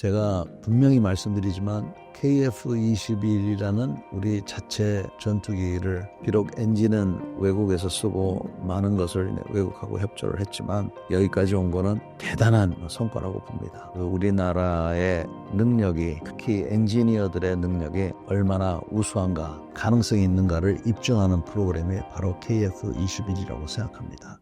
제가 분명히 말씀드리지만 KF-21이라는 우리 자체 전투기를 비록 엔진은 외국에서 쓰고 많은 것을 외국하고 협조를 했지만 여기까지 온 거는 대단한 성과라고 봅니다. 그 우리나라의 능력이 특히 엔지니어들의 능력이 얼마나 우수한가 가능성이 있는가를 입증하는 프로그램이 바로 KF-21이라고 생각합니다.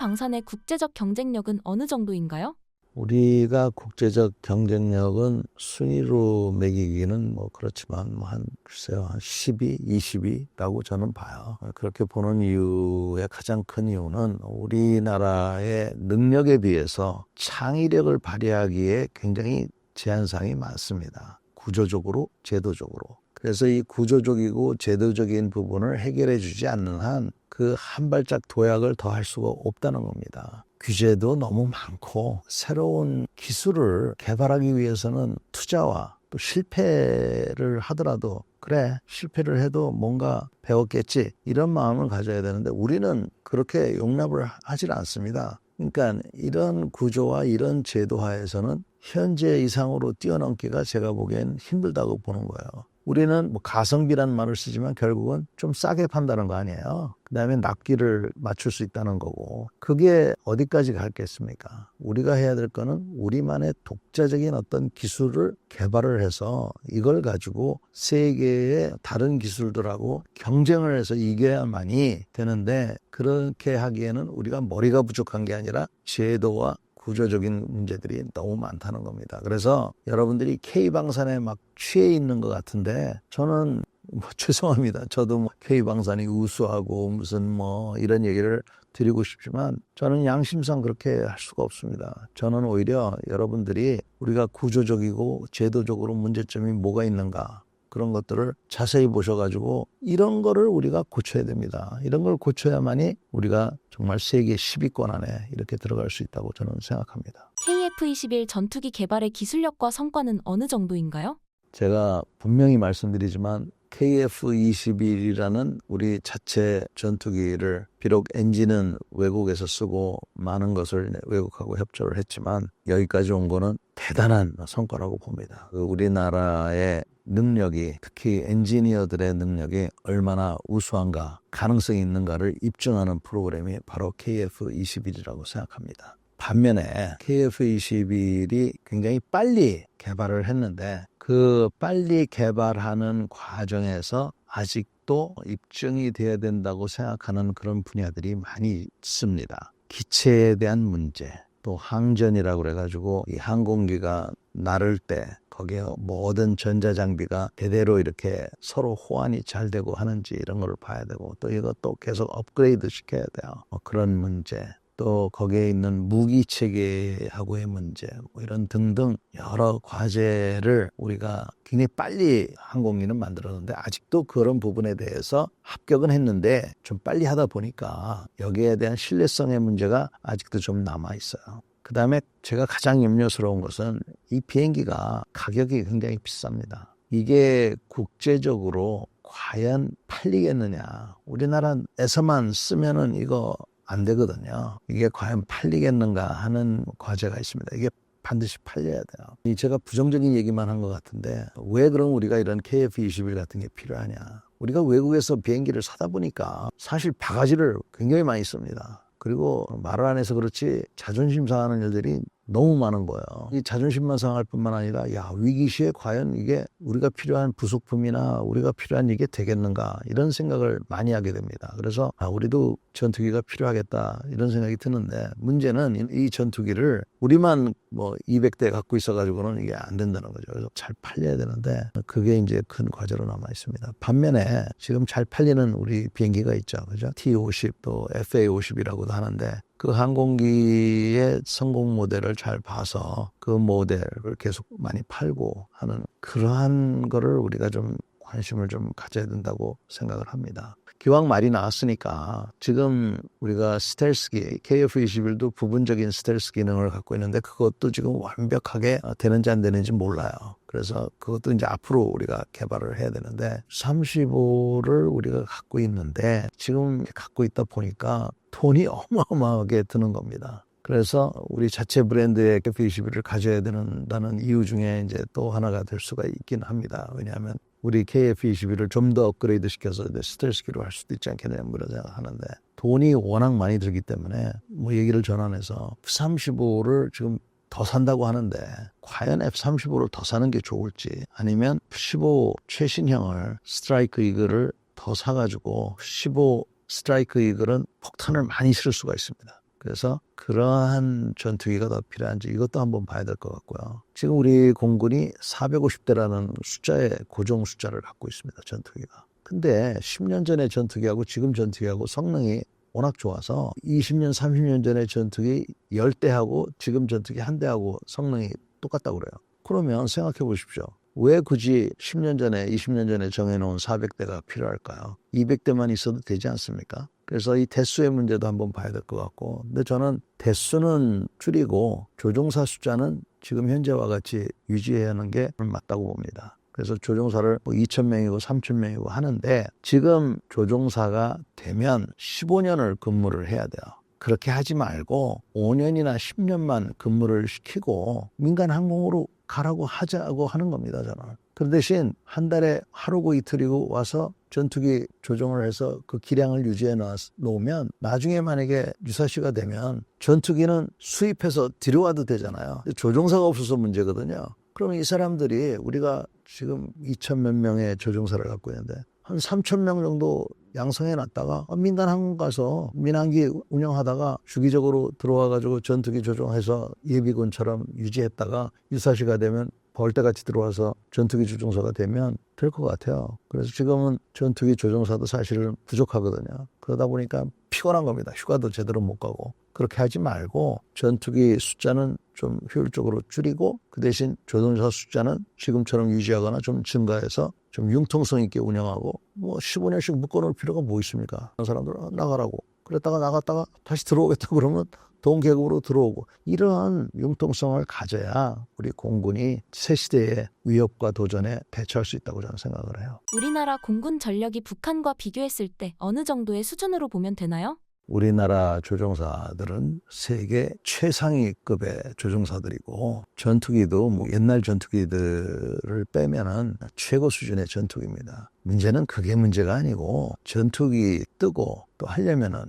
방산의 국제적 경쟁력은 어느 정도인가요? 우리가 국제적 경쟁력은 순위로 매기기는 뭐 그렇지만 뭐한 글쎄요 한 12, 20위라고 저는 봐요. 그렇게 보는 이유의 가장 큰 이유는 우리나라의 능력에 비해서 창의력을 발휘하기에 굉장히 제한상이 많습니다. 구조적으로, 제도적으로. 그래서 이 구조적이고 제도적인 부분을 해결해 주지 않는 한 그 한 발짝 도약을 더 할 수가 없다는 겁니다. 규제도 너무 많고 새로운 기술을 개발하기 위해서는 투자와 또 실패를 하더라도 그래 실패를 해도 뭔가 배웠겠지 이런 마음을 가져야 되는데 우리는 그렇게 용납을 하질 않습니다. 그러니까 이런 구조와 이런 제도 하에서는 현재 이상으로 뛰어넘기가 제가 보기엔 힘들다고 보는 거예요. 우리는 뭐 가성비라는 말을 쓰지만 결국은 좀 싸게 판다는 거 아니에요. 그 다음에 납기를 맞출 수 있다는 거고. 그게 어디까지 갈겠습니까? 우리가 해야 될 거는 우리만의 독자적인 어떤 기술을 개발을 해서 이걸 가지고 세계의 다른 기술들하고 경쟁을 해서 이겨야만이 되는데 그렇게 하기에는 우리가 머리가 부족한 게 아니라 제도와 구조적인 문제들이 너무 많다는 겁니다. 그래서 여러분들이 K방산에 막 취해 있는 것 같은데 저는 뭐 죄송합니다. 저도 뭐 K방산이 우수하고 무슨 뭐 이런 얘기를 드리고 싶지만 저는 양심상 그렇게 할 수가 없습니다. 저는 오히려 여러분들이 우리가 구조적이고 제도적으로 문제점이 뭐가 있는가 그런 것들을 자세히 보셔가지고 이런 거를 우리가 고쳐야 됩니다. 이런 걸 고쳐야만이 우리가 정말 세계 10위권 안에 이렇게 들어갈 수 있다고 저는 생각합니다. KF-21 전투기 개발의 기술력과 성과는 어느 정도인가요? 제가 분명히 말씀드리지만 KF-21이라는 우리 자체 전투기를 비록 엔진은 외국에서 쓰고 많은 것을 외국하고 협조를 했지만 여기까지 온 거는 대단한 성과라고 봅니다. 그 우리나라의 능력이 특히 엔지니어들의 능력이 얼마나 우수한가 가능성이 있는가를 입증하는 프로그램이 바로 KF-21이라고 생각합니다. 반면에 KF-21이 굉장히 빨리 개발을 했는데 그 빨리 개발하는 과정에서 아직도 입증이 돼야 된다고 생각하는 그런 분야들이 많이 있습니다. 기체에 대한 문제, 또 항전이라고 그래가지고 이 항공기가 나를 때 거기에 모든 전자장비가 대대로 이렇게 서로 호환이 잘 되고 하는지 이런 걸 봐야 되고 또 이것도 계속 업그레이드 시켜야 돼요. 뭐 그런 문제. 또 거기에 있는 무기 체계하고의 문제 뭐 이런 등등 여러 과제를 우리가 굉장히 빨리 항공기는 만들었는데 아직도 그런 부분에 대해서 합격은 했는데 좀 빨리 하다 보니까 여기에 대한 신뢰성의 문제가 아직도 좀 남아 있어요. 그 다음에 제가 가장 염려스러운 것은 이 비행기가 가격이 굉장히 비쌉니다. 이게 국제적으로 과연 팔리겠느냐. 우리나라에서만 쓰면은 이거 안 되거든요. 이게 과연 팔리겠는가 하는 과제가 있습니다. 이게 반드시 팔려야 돼요. 제가 부정적인 얘기만 한 것 같은데 왜 그럼 우리가 이런 KF-21 같은 게 필요하냐. 우리가 외국에서 비행기를 사다 보니까 사실 바가지를 굉장히 많이 씁니다. 그리고 말을 안 해서 그렇지 자존심 상하는 일들이 너무 많은 거예요. 이 자존심만 상할 뿐만 아니라 야 위기 시에 과연 이게 우리가 필요한 부속품이나 우리가 필요한 이게 되겠는가 이런 생각을 많이 하게 됩니다. 그래서 아, 우리도 전투기가 필요하겠다 이런 생각이 드는데 문제는 이 전투기를 우리만 뭐 200대 갖고 있어가지고는 이게 안 된다는 거죠. 그래서 잘 팔려야 되는데 그게 이제 큰 과제로 남아 있습니다. 반면에 지금 잘 팔리는 우리 비행기가 있죠. 그죠? T50 또 FA50이라고도 하는데 그 항공기의 성공 모델을 잘 봐서 그 모델을 계속 많이 팔고 하는 그러한 거를 우리가 좀 관심을 좀 가져야 된다고 생각을 합니다. 기왕 말이 나왔으니까 지금 우리가 스텔스기 KF-21도 부분적인 스텔스 기능을 갖고 있는데 그것도 지금 완벽하게 되는지 안 되는지 몰라요. 그래서 그것도 이제 앞으로 우리가 개발을 해야 되는데 35를 우리가 갖고 있는데 지금 갖고 있다 보니까 돈이 어마어마하게 드는 겁니다. 그래서 우리 자체 브랜드의 KF21을 가져야 된다는 이유 중에 이제 또 하나가 될 수가 있긴 합니다. 왜냐하면 우리 KF21을 좀 더 업그레이드 시켜서 스텔스기로 할 수도 있지 않겠냐 뭐 이런 생각하는데 돈이 워낙 많이 들기 때문에 뭐 얘기를 전환해서 F35를 지금 더 산다고 하는데 과연 F35를 더 사는 게 좋을지 아니면 15 최신형을 스트라이크 이글을 더 사가지고 15 스트라이크 이글은 폭탄을 많이 실을 수가 있습니다. 그래서 그러한 전투기가 더 필요한지 이것도 한번 봐야 될 것 같고요. 지금 우리 공군이 450대라는 숫자의 고정 숫자를 갖고 있습니다. 전투기가. 근데 10년 전의 전투기하고 지금 전투기하고 성능이 워낙 좋아서 20년, 30년 전의 전투기 10대하고 지금 전투기 한 대하고 성능이 똑같다고 그래요. 그러면 생각해 보십시오. 왜 굳이 10년 전에, 20년 전에 정해놓은 400대가 필요할까요? 200대만 있어도 되지 않습니까? 그래서 이 대수의 문제도 한번 봐야 될 것 같고, 근데 저는 대수는 줄이고 조종사 숫자는 지금 현재와 같이 유지해야 하는 게 맞다고 봅니다. 그래서 조종사를 뭐 2,000명이고 3,000명이고 하는데 지금 조종사가 되면 15년을 근무를 해야 돼요. 그렇게 하지 말고 5년이나 10년만 근무를 시키고 민간 항공으로 가라고 하자고 하는 겁니다, 저는. 그 대신 한 달에 하루고 이틀이고 와서 전투기 조종을 해서 그 기량을 유지해 놓으면 나중에 만약에 유사시가 되면 전투기는 수입해서 들여와도 되잖아요. 조종사가 없어서 문제거든요. 그러면 이 사람들이 우리가 지금 2천 몇 명의 조종사를 갖고 있는데 한 3천 명 정도 양성해 놨다가 민간 항공 가서 민항기 운영하다가 주기적으로 들어와 가지고 전투기 조종해서 예비군처럼 유지했다가 유사시가 되면 벌떼같이 들어와서 전투기 조종사가 되면 될 것 같아요. 그래서 지금은 전투기 조종사도 사실은 부족하거든요. 그러다 보니까 피곤한 겁니다. 휴가도 제대로 못 가고. 그렇게 하지 말고 전투기 숫자는 좀 효율적으로 줄이고 그 대신 조종사 숫자는 지금처럼 유지하거나 좀 증가해서 좀 융통성 있게 운영하고 뭐 15년씩 묶어놓을 필요가 뭐 있습니까? 그런 사람들은 나가라고. 그랬다가 나갔다가 다시 들어오겠다 그러면 동계급으로 들어오고 이러한 융통성을 가져야 우리 공군이 새 시대의 위협과 도전에 대처할 수 있다고 저는 생각을 해요. 우리나라 공군 전력이 북한과 비교했을 때 어느 정도의 수준으로 보면 되나요? 우리나라 조종사들은 세계 최상위급의 조종사들이고 전투기도 뭐 옛날 전투기들을 빼면은 최고 수준의 전투기입니다. 문제는 그게 문제가 아니고 전투기 뜨고 또 하려면은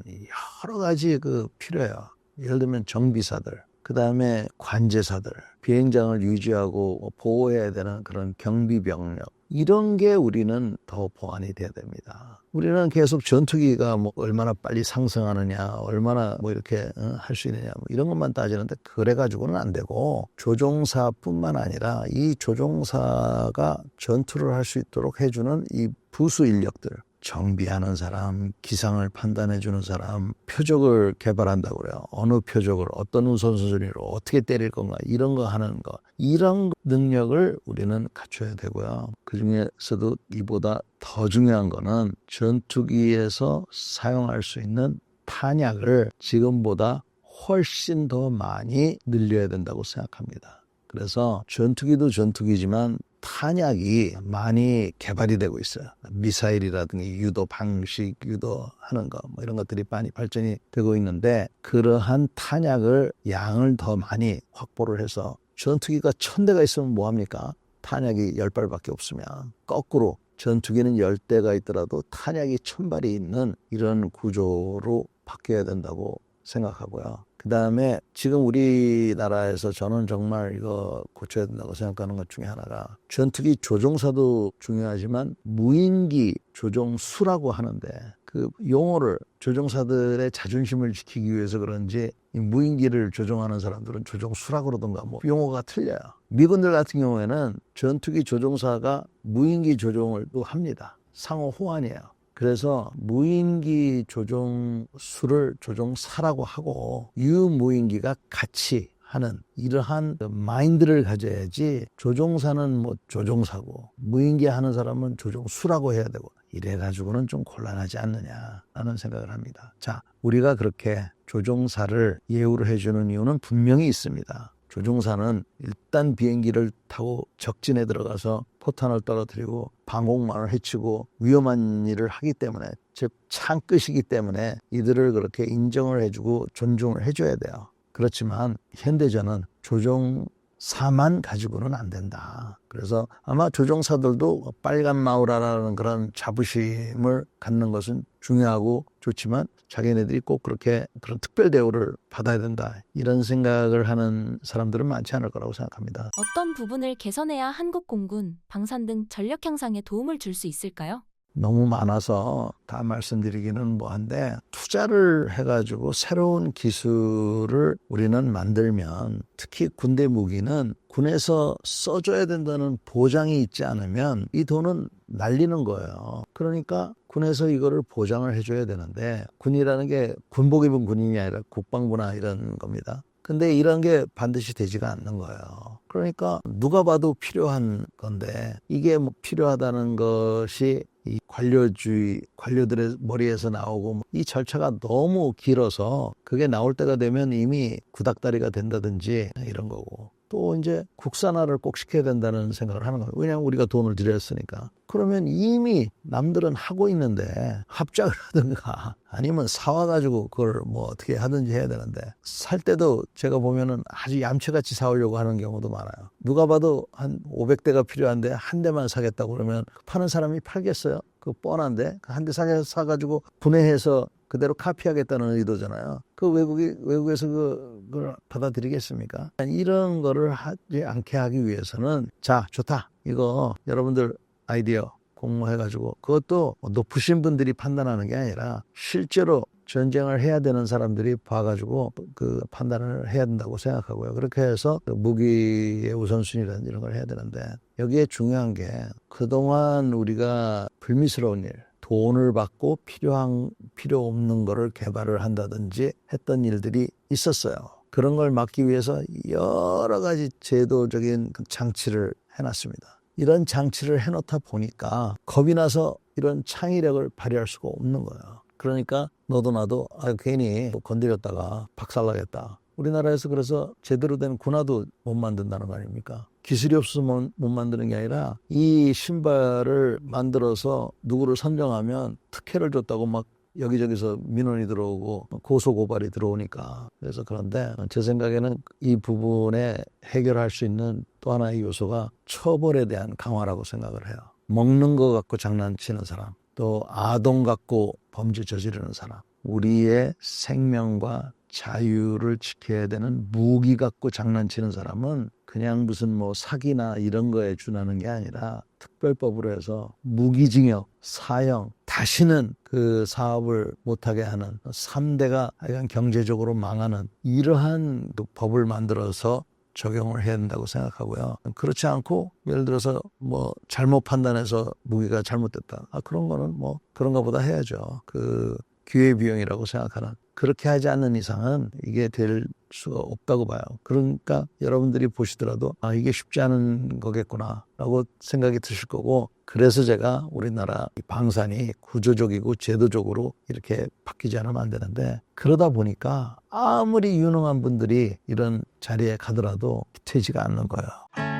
여러 가지 그 필요해요. 예를 들면 정비사들, 그 다음에 관제사들, 비행장을 유지하고 보호해야 되는 그런 경비 병력, 이런 게 우리는 더 보완이 돼야 됩니다. 우리는 계속 전투기가 뭐 얼마나 빨리 상승하느냐, 얼마나 뭐 이렇게 어, 할수 있느냐, 뭐 이런 것만 따지는데 그래 가지고는 안 되고 조종사뿐만 아니라 이 조종사가 전투를 할 수 있도록 해주는 이 부수 인력들, 정비하는 사람, 기상을 판단해 주는 사람, 표적을 개발한다고 그래요. 어느 표적을 어떤 우선순위로 어떻게 때릴 건가 이런 거 하는 거. 이런 능력을 우리는 갖춰야 되고요. 그 중에서도 이보다 더 중요한 거는 전투기에서 사용할 수 있는 탄약을 지금보다 훨씬 더 많이 늘려야 된다고 생각합니다. 그래서 전투기도 전투기지만 탄약이 많이 개발이 되고 있어요. 미사일이라든지 유도 방식, 유도하는 거, 뭐 이런 것들이 많이 발전이 되고 있는데 그러한 탄약을 양을 더 많이 확보를 해서 전투기가 천 대가 있으면 뭐합니까? 탄약이 열 발밖에 없으면 거꾸로 전투기는 열 대가 있더라도 탄약이 천 발이 있는 이런 구조로 바뀌어야 된다고 생각하고요. 그 다음에 지금 우리나라에서 저는 정말 이거 고쳐야 된다고 생각하는 것 중에 하나가 전투기 조종사도 중요하지만 무인기 조종수라고 하는데 그 용어를 조종사들의 자존심을 지키기 위해서 그런지 이 무인기를 조종하는 사람들은 조종수라고 그러던가 뭐 용어가 틀려요. 미군들 같은 경우에는 전투기 조종사가 무인기 조종을 또 합니다. 상호 호환이에요. 그래서 무인기 조종수를 조종사라고 하고 유무인기가 같이 하는 이러한 그 마인드를 가져야지 조종사는 뭐 조종사고 무인기 하는 사람은 조종수라고 해야 되고 이래 가지고는 좀 곤란하지 않느냐라는 생각을 합니다. 자, 우리가 그렇게 조종사를 예우를 해주는 이유는 분명히 있습니다. 조종사는 일단 비행기를 타고 적진에 들어가서 포탄을 떨어뜨리고 방공망을 해치고 위험한 일을 하기 때문에 즉 창끝이기 때문에 이들을 그렇게 인정을 해주고 존중을 해줘야 돼요. 그렇지만 현대전은 조종 사만 가지고는 안 된다. 그래서 아마 조종사들도 빨간 마우라라는 그런 자부심을 갖는 것은 중요하고 좋지만 자기네들이 꼭 그렇게 그런 특별 대우를 받아야 된다. 이런 생각을 하는 사람들은 많지 않을 거라고 생각합니다. 어떤 부분을 개선해야 한국 공군, 방산 등 전력 향상에 도움을 줄 수 있을까요? 너무 많아서 다 말씀드리기는 뭐한데 투자를 해가지고 새로운 기술을 우리는 만들면 특히 군대 무기는 군에서 써줘야 된다는 보장이 있지 않으면 이 돈은 날리는 거예요. 그러니까 군에서 이거를 보장을 해줘야 되는데 군이라는 게 군복 입은 군인이 아니라 국방부나 이런 겁니다. 근데 이런 게 반드시 되지가 않는 거예요. 그러니까 누가 봐도 필요한 건데 이게 뭐 필요하다는 것이 이 관료주의 관료들의 머리에서 나오고 뭐이 절차가 너무 길어서 그게 나올 때가 되면 이미 구닥다리가 된다든지 이런 거고 또 이제 국산화를 꼭 시켜야 된다는 생각을 하는 거예요. 왜냐하면 우리가 돈을 들였으니까. 그러면 이미 남들은 하고 있는데 합작을 하든가 아니면 사와가지고 그걸 뭐 어떻게 하든지 해야 되는데 살 때도 제가 보면은 아주 얌체같이 사오려고 하는 경우도 많아요. 누가 봐도 한 500대가 필요한데 한 대만 사겠다고 그러면 파는 사람이 팔겠어요? 그 뻔한데 한 대 사가지고 분해해서 그대로 카피하겠다는 의도잖아요. 그 외국이 외국에서 그, 그걸 받아들이겠습니까? 이런 거를 하지 않게 하기 위해서는 자 좋다 이거 여러분들 아이디어 공모해가지고 그것도 높으신 분들이 판단하는 게 아니라 실제로 전쟁을 해야 되는 사람들이 봐가지고 그 판단을 해야 된다고 생각하고요. 그렇게 해서 그 무기의 우선순위라는 이런 걸 해야 되는데 여기에 중요한 게 그동안 우리가 불미스러운 일, 돈을 받고 필요한 필요 없는 거를 개발을 한다든지 했던 일들이 있었어요. 그런 걸 막기 위해서 여러 가지 제도적인 그 장치를 해놨습니다. 이런 장치를 해놓다 보니까 겁이 나서 이런 창의력을 발휘할 수가 없는 거예요. 그러니까 너도 나도 아, 괜히 뭐 건드렸다가 박살나겠다. 우리나라에서 그래서 제대로 된 군화도 못 만든다는 거 아닙니까? 기술이 없으면 못 만드는 게 아니라 이 신발을 만들어서 누구를 선정하면 특혜를 줬다고 막 여기저기서 민원이 들어오고 고소 고발이 들어오니까 그래서 그런데 제 생각에는 이 부분에 해결할 수 있는 또 하나의 요소가 처벌에 대한 강화라고 생각을 해요. 먹는 거 갖고 장난치는 사람, 또 아동 갖고 범죄 저지르는 사람, 우리의 생명과 자유를 지켜야 되는 무기 갖고 장난치는 사람은 그냥 무슨 뭐 사기나 이런 거에 준하는 게 아니라 특별법으로 해서 무기징역, 사형, 다시는 그 사업을 못하게 하는 3대가 하여간 경제적으로 망하는 이러한 그 법을 만들어서 적용을 해야 된다고 생각하고요. 그렇지 않고 예를 들어서 뭐 잘못 판단해서 무기가 잘못됐다. 아 그런 거는 뭐 그런가 보다 해야죠. 그 기회 비용이라고 생각하는 그렇게 하지 않는 이상은 이게 될 수가 없다고 봐요. 그러니까 여러분들이 보시더라도 아 이게 쉽지 않은 거겠구나라고 생각이 드실 거고 그래서 제가 우리나라 이 방산이 구조적이고 제도적으로 이렇게 바뀌지 않으면 안 되는데 그러다 보니까 아무리 유능한 분들이 이런 자리에 가더라도 되지가 않는 거예요.